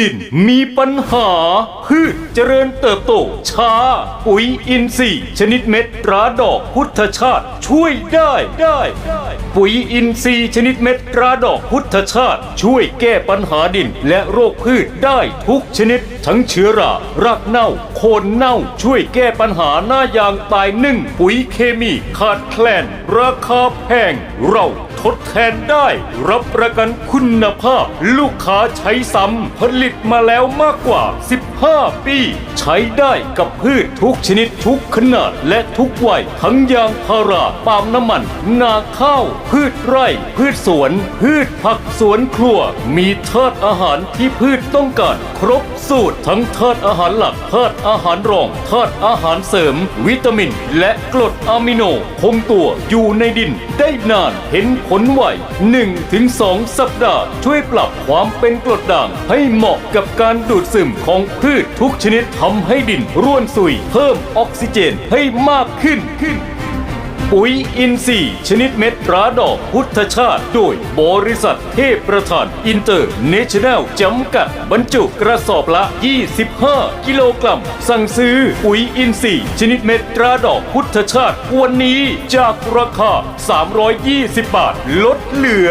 ดินมีปัญหา พืชเจริญเติบโตช้า ปุ๋ยอินทรีย์ชนิดเม็ดตราดอกพุทธชาติช่วยได้ได้ได้ ปุ๋ยอินทรีย์ชนิดเม็ดตราดอกพุทธชาติ ช่วยแก้ปัญหาดินและโรคพืชได้ทุกชนิด ทั้งเชื้อรารากเน่า โคนเน่า ช่วยแก้ปัญหาหน้ายางตายนึ่ง ปุ๋ยเคมีขาดแคลน ราคาแพง เราทดแทนได้ รับประกันคุณภาพ ลูกค้าใช้ซ้ำลิตมาแล้วมากกว่า 15 ปี ใช้ได้กับพืชทุกชนิดทุกขนาดและทุกวัย ทั้งยางพาราปาล์มน้ำมัน นาข้าว พืชไร่ พืชสวน พืชผักสวนครัว มีธาตุอาหารที่พืชต้องการ ครบสูตรทั้งธาตุอาหารหลักธาตุอาหารรองธาตุอาหารเสริม วิตามิน และกรดอะมิโนคงตัวอยู่ในดิน ได้นานเห็นผลไว1-2 สัปดาห์ ช่วยปรับความเป็นกรดด่างให้เหมาะกับการดูดซึมของพืชทุกชนิดทำให้ดินร่วนสุย เพิ่มออกซิเจนให้มากขึ้นขึ้น ปุ๋ยอินทรีย์ชนิดเม็ดตราดอกพุทธชาติ โดยบริษัทเทพประธานอินเตอร์เนชั่นแนลจำกัด บรรจุกระสอบละ 25 กิโลกรัม สั่งซื้อปุ๋ยอินทรีย์ชนิดเม็ดราดอกพุทธชาติวันนี้จากราคา 320 บาท ลดเหลือ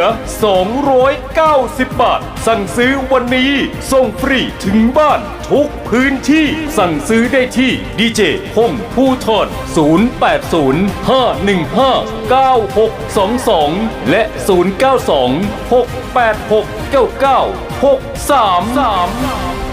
290 บาท สั่งซื้อวันนี้ส่งฟรีถึงบ้านทุกพื้นที่สั่งซื้อได้ที่ดีเจพงผู้ทอน0805159622 และ 092 686 9963